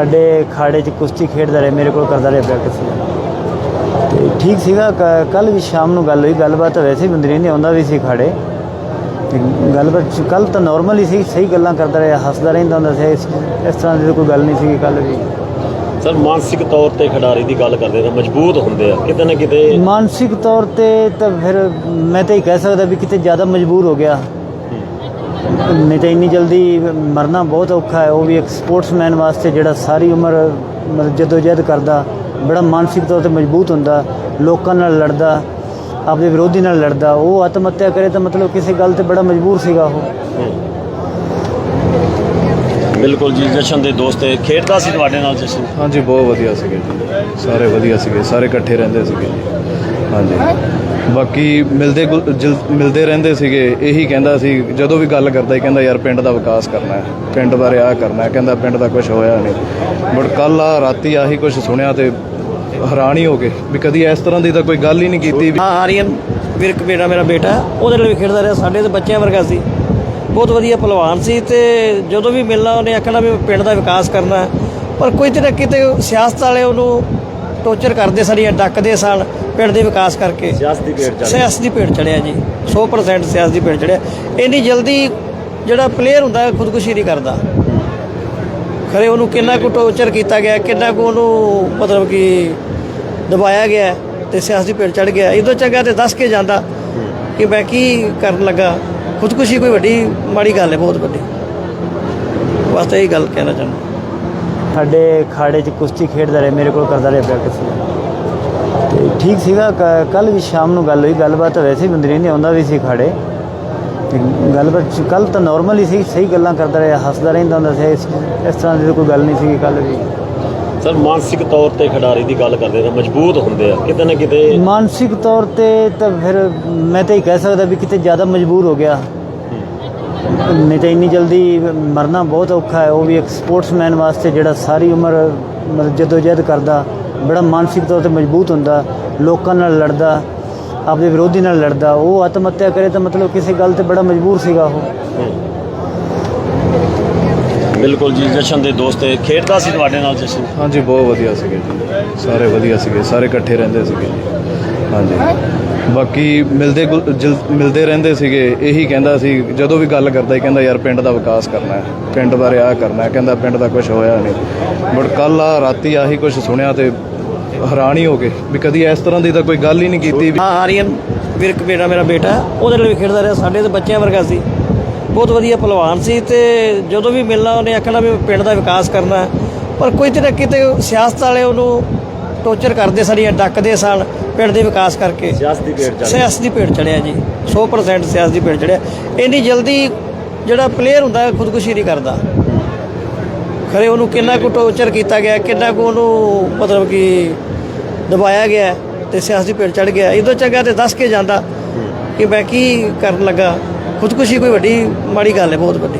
ਸਾਡੇ ਖਾੜੇ 'ਚ ਕੁਸ਼ਤੀ ਖੇਡਦਾ ਰਿਹਾ ਮੇਰੇ ਕੋਲ ਕਰਦਾ ਰਿਹਾ ਪ੍ਰੈਕਟਿਸ ਤੇ ਠੀਕ ਸੀਗਾ ਕੱਲ ਵੀ ਸ਼ਾਮ ਨੂੰ ਗੱਲ ਹੋਈ ਗੱਲਬਾਤ ਵੈਸੇ ਹੀ ਬੰਦੀ ਰਹਿੰਦੀ ਆਉਂਦਾ ਵੀ ਸੀ ਖਾੜੇ। ਤੇ ਗੱਲਬਾਤ ਕੱਲ ਤਾਂ ਨਾਰਮਲ ਹੀ ਸੀ ਸਹੀ ਗੱਲਾਂ ਕਰਦਾ ਰਿਹਾ ਹੱਸਦਾ ਰਹਿੰਦਾ ਹੁੰਦਾ ਸੀ ਇਸ ਤਰ੍ਹਾਂ ਦੀ ਕੋਈ ਗੱਲ ਨਹੀਂ ਸੀ ਕੱਲ ਵੀ। ਸਰ ਮਾਨਸਿਕ ਤੌਰ ਤੇ ਖਿਡਾਰੀ ਦੀ ਗੱਲ ਕਰਦੇ ਤਾਂ ਮਜ਼ਬੂਤ ਹੁੰਦੇ ਆ ਕਿਤੇ ਨਾ ਕਿਤੇ ਮਾਨਸਿਕ ਤੌਰ ਤੇ ਤਾਂ ਫਿਰ ਮੈਂ ਤਾਂ ਹੀ ਕਹਿ ਸਕਦਾ ਵੀ ਕਿਤੇ ਜ਼ਿਆਦਾ ਮਜਬੂਰ ਹੋ ਗਿਆ। ਨਹੀਂ ਤਾਂ ਇੰਨੀ ਜਲਦੀ ਮਰਨਾ ਬਹੁਤ ਔਖਾ ਹੈ। ਉਹ ਵੀ ਇੱਕ ਸਪੋਰਟਸਮੈਨ ਵਾਸਤੇ ਜਿਹੜਾ ਸਾਰੀ ਉਮਰ ਮਤਲਬ ਜਦੋਜਹਿਦ ਕਰਦਾ ਬੜਾ ਮਾਨਸਿਕ ਤੌਰ ਤੇ ਮਜ਼ਬੂਤ ਹੁੰਦਾ ਲੋਕਾਂ ਨਾਲ ਲੜਦਾ ਆਪਦੇ ਵਿਰੋਧੀ ਨਾਲ ਲੜਦਾ ਉਹ ਆਤਮ ਹੱਤਿਆ ਕਰੇ ਤਾਂ ਮਤਲਬ ਕਿਸੇ ਗੱਲ ਤੇ ਬੜਾ ਮਜਬੂਰ ਸੀਗਾ ਉਹ। ਬਿਲਕੁਲ ਜੀ ਜਸ਼ਨ ਦੇ ਦੋਸਤ ਹੈ ਖੇਡਦਾ ਸੀ ਤੁਹਾਡੇ ਨਾਲ ਜਸ਼ਨ? ਹਾਂਜੀ ਬਹੁਤ ਵਧੀਆ ਸੀਗੇ ਜੀ। ਸਾਰੇ ਵਧੀਆ ਸੀਗੇ ਸਾਰੇ ਇਕੱਠੇ ਰਹਿੰਦੇ ਸੀਗੇ ਜੀ। ਹਾਂਜੀ। ਬਾਕੀ ਮਿਲਦੇ ਗੁਲ- ਜਿਲ- ਮਿਲਦੇ ਰਹਿੰਦੇ ਸੀਗੇ, ਇਹੀ ਕਹਿੰਦਾ ਸੀ, ਜਦੋਂ ਵੀ ਗੱਲ ਕਰਦਾ ਸੀ, ਕਹਿੰਦਾ, ਯਾਰ, ਪਿੰਡ ਦਾ ਵਿਕਾਸ ਕਰਨਾ ਹੈ। ਪਿੰਡ ਬਾਰੇ ਆਹ ਕਰਨਾ ਹੈ। ਕਹਿੰਦਾ, ਪਿੰਡ ਦਾ ਕੁਝ ਹੋਇਆ ਨਹੀਂ। ਬਟ ਕੱਲ ਆ, ਰਾਤੀ ਆਹੀ ਕੁਝ ਸੁਣਿਆ ਤੇ ਹੈਰਾਨ ਹੀ ਹੋ ਗਏ ਵੀ ਕਦੀ ਇਸ ਤਰ੍ਹਾਂ ਦੀ ਤਾਂ ਕੋਈ ਗੱਲ ਹੀ ਨਹੀਂ ਕੀਤੀ ਵੀ ਹਾਂ, ਆਰੀਅਨ ਵਿਰਕ ਬੇਟਾ ਮੇਰਾ ਬੇਟਾ ਹੈ। ਉਹਦੇ ਨਾਲ ਵੀ ਖੇਡਦਾ ਰਿਹਾ, ਸਾਡੇ ਤੇ ਬੱਚਿਆਂ ਵਰਗਾ ਸੀ। ਬਹੁਤ ਵਧੀਆ ਪਹਿਲਵਾਨ ਸੀ ਤੇ ਜਦੋਂ ਵੀ ਮਿਲਣਾ, ਉਹਨੇ ਆਖਣਾ ਵੀ ਪਿੰਡ ਦਾ ਵਿਕਾਸ ਕਰਨਾ ਹੈ। ਪਰ ਕੋਈ ਤੇ ਨਾ ਕਿਤੇ ਸਿਆਸਤ ਵਾਲੇ ਉਹਨੂੰ ਟੋਚਰ ਕਰਦੇ ਸਨ ਜਾਂ ਡੱਕਦੇ ਸਨ। ਪਿੰਡ ਦੇ ਵਿਕਾਸ ਕਰਕੇ। ਸਿਆਸਤ ਦੀ ਸਿਆਸਤ ਦੀ ਭੇਟ ਚੜਿਆ ਜੀ। 100% ਸਿਆਸਤ ਦੀ ਭੇਟ ਚੜਿਆ ਇੰਨੀ ਜਲਦੀ ਜਿਹੜਾ ਪਲੇਅਰ ਹੁੰਦਾ ਹੈ, ਖੁਦਕੁਸ਼ੀ ਨਹੀਂ ਕਰਦਾ। ਖਰੇ ਉਹਨੂੰ ਕਿੰਨਾ ਕੁ ਟੋਰਚਰ ਕੀਤਾ ਗਿਆ ਕਿੰਨਾ ਕੁ ਉਹਨੂੰ ਮਤਲਬ ਕਿ ਦਬਾਇਆ ਗਿਆ ਤੇ ਸਿਆਸੀ ਭੇਟ ਚੜ ਗਿਆ। ਇਦੋਂ ਚੰਗਾ ਤੇ ਦੱਸ ਕੇ ਜਾਂਦਾ ਕਿ ਮੈਂ ਕੀ ਕਰਨ ਲੱਗਾ। ਖੁਦਕੁਸ਼ੀ ਕੋਈ ਵੱਡੀ ਮਾੜੀ ਗੱਲ ਹੈ ਬਹੁਤ ਵੱਡੀ। ਬਸ ਤਾਂ ਇਹ ਗੱਲ ਕਹਿਣਾ ਚਾਹੁੰਦਾ। ਸਾਡੇ ਖਾੜੇ 'ਚ ਕੁਸ਼ਤੀ ਖੇਡਦਾ ਰਿਹਾ ਮੇਰੇ ਕੋਲ ਕਰਦਾ ਰਿਹਾ ਪ੍ਰੈਕਟਿਸ ਤੇ ਠੀਕ ਸੀਗਾ ਕੱਲ ਵੀ ਸ਼ਾਮ ਨੂੰ ਗੱਲ ਹੋਈ ਗੱਲਬਾਤ ਵੈਸੇ ਹੀ ਬੰਦੀ ਰਹਿੰਦੀ ਆਉਂਦਾ ਵੀ ਸੀ ਖਾੜੇ। ਤੇ ਗੱਲਬਾਤ ਕੱਲ ਤਾਂ ਨਾਰਮਲ ਹੀ ਸੀ ਸਹੀ ਗੱਲਾਂ ਕਰਦਾ ਰਿਹਾ ਹੱਸਦਾ ਰਹਿੰਦਾ ਹੁੰਦਾ ਸੀ ਇਸ ਤਰ੍ਹਾਂ ਦੀ ਕੋਈ ਗੱਲ ਨਹੀਂ ਸੀ ਕੱਲ ਵੀ ਸਰ ਮਾਨਸਿਕ ਤੌਰ ਤੇ ਖਿਡਾਰੀ ਦੀ ਗੱਲ ਕਰਦੇ ਤਾਂ ਮਜ਼ਬੂਤ ਹੁੰਦੇ ਆ ਕਿਤੇ ਨਾ ਕਿਤੇ ਮਾਨਸਿਕ ਤੌਰ ਤੇ ਤਾਂ ਫਿਰ ਮੈਂ ਤਾਂ ਹੀ ਕਹਿ ਸਕਦਾ ਵੀ ਕਿਤੇ ਜ਼ਿਆਦਾ ਮਜਬੂਰ ਹੋ ਗਿਆ। ਨਹੀਂ ਤਾਂ ਇੰਨੀ ਜਲਦੀ ਮਰਨਾ ਬਹੁਤ ਔਖਾ ਹੈ ਉਹ ਵੀ ਇੱਕ ਸਪੋਰਟਸਮੈਨ ਵਾਸਤੇ ਜਿਹੜਾ ਸਾਰੀ ਉਮਰ ਮਤਲਬ ਜਦੋਜਹਿਦ ਕਰਦਾ। ਬੜਾ ਮਾਨਸਿਕ ਤੌਰ ਤੇ ਮਜ਼ਬੂਤ ਹੁੰਦਾ ਲੋਕਾਂ ਨਾਲ ਲੜਦਾ ਆਪਦੇ ਵਿਰੋਧੀ ਨਾਲ ਲੜਦਾ ਉਹ ਆਤਮ ਹੱਤਿਆ ਕਰੇ ਤਾਂ ਮਤਲਬ ਕਿਸੇ ਗੱਲ ਤੇ ਬੜਾ ਮਜਬੂਰ ਸੀਗਾ ਉਹ। ਬਿਲਕੁਲ ਜੀ ਜਸ਼ਨ ਦੇ ਦੋਸਤ ਹੈ ਖੇਡਦਾ ਸੀ ਤੁਹਾਡੇ ਨਾਲ ਜਸ਼ਨ? ਹਾਂਜੀ ਬਹੁਤ ਵਧੀਆ ਸੀਗੇ ਜੀ। ਸਾਰੇ ਵਧੀਆ ਸੀਗੇ ਸਾਰੇ ਇਕੱਠੇ ਰਹਿੰਦੇ ਸੀਗੇ ਜੀ। ਹਾਂਜੀ। ਬਾਕੀ ਮਿਲਦੇ ਗੁਲ- ਜਿਲ- ਮਿਲਦੇ ਰਹਿੰਦੇ ਸੀਗੇ, ਇਹੀ ਕਹਿੰਦਾ ਸੀ, ਜਦੋਂ ਵੀ ਗੱਲ ਕਰਦਾ ਸੀ, ਕਹਿੰਦਾ, ਯਾਰ, ਪਿੰਡ ਦਾ ਵਿਕਾਸ ਕਰਨਾ ਹੈ, ਪਿੰਡ ਬਾਰੇ ਆਹ ਕਰਨਾ ਹੈ ਕਹਿੰਦਾ, ਪਿੰਡ ਦਾ ਕੁਝ ਹੋਇਆ ਨਹੀਂ ਬਟ ਕੱਲ ਆ, ਰਾਤੀ ਆਹੀ ਕੁਝ ਸੁਣਿਆ ਤੇ ਹੈਰਾਨ ਹੀ ਹੋ ਗਏ ਵੀ ਕਦੀ ਇਸ ਤਰ੍ਹਾਂ ਦੀ ਤਾਂ ਕੋਈ ਗੱਲ ਹੀ ਨਹੀਂ ਕੀਤੀ ਵੀ ਹਾਂ, ਆਰੀਅਨ ਵਿਰਕ ਬੇਟਾ ਮੇਰਾ ਬੇਟਾ ਹੈ। ਉਹਦੇ ਨਾਲ ਵੀ ਖੇਡਦਾ ਰਿਹਾ, ਸਾਡੇ ਤੇ ਬੱਚਿਆਂ ਵਰਗਾ ਸੀ ਬਹੁਤ ਵਧੀਆ ਪਹਿਲਵਾਨ ਸੀ ਤੇ ਜਦੋਂ ਵੀ ਮਿਲਣਾ, ਉਹਨੇ ਆਖਣਾ ਵੀ ਪਿੰਡ ਦਾ ਵਿਕਾਸ ਕਰਨਾ ਹੈ। ਪਰ ਕੋਈ ਤੇ ਨਾ ਕਿਤੇ ਸਿਆਸਤ ਵਾਲੇ ਉਹਨੂੰ ਟੋਰਚਰ ਕਰਦੇ ਸਨ ਜਾਂ ਡੱਕਦੇ ਸਨ ਪਿੰਡ ਦੇ ਵਿਕਾਸ ਕਰਕੇ। ਸਿਆਸਤ ਦੀ ਸਿਆਸਤ ਦੀ ਭੇਟ ਚੜਿਆ ਜੀ। 100% ਸਿਆਸਤ ਦੀ ਭੇਟ ਚੜਿਆ ਇੰਨੀ ਜਲਦੀ ਜਿਹੜਾ ਪਲੇਅਰ ਹੁੰਦਾ ਹੈ, ਖੁਦਕੁਸ਼ੀ ਨਹੀਂ ਕਰਦਾ। ਖਰੇ ਉਹਨੂੰ ਕਿੰਨਾ ਕੁ ਟੋਰਚਰ ਕੀਤਾ ਗਿਆ ਕਿੰਨਾ ਕੁ ਉਹਨੂੰ ਮਤਲਬ ਕਿ ਦਬਾਇਆ ਗਿਆ ਤੇ ਸਿਆਸੀ ਭੇਟ ਚੜ ਗਿਆ। ਇਦੋਂ ਚੰਗਾ ਤੇ ਦੱਸ ਕੇ ਜਾਂਦਾ ਕਿ ਮੈਂ ਕੀ ਕਰਨ ਲੱਗਾ। ਖੁਦਕੁਸ਼ੀ ਕੋਈ ਵੱਡੀ ਮਾੜੀ ਗੱਲ ਹੈ ਬਹੁਤ ਵੱਡੀ।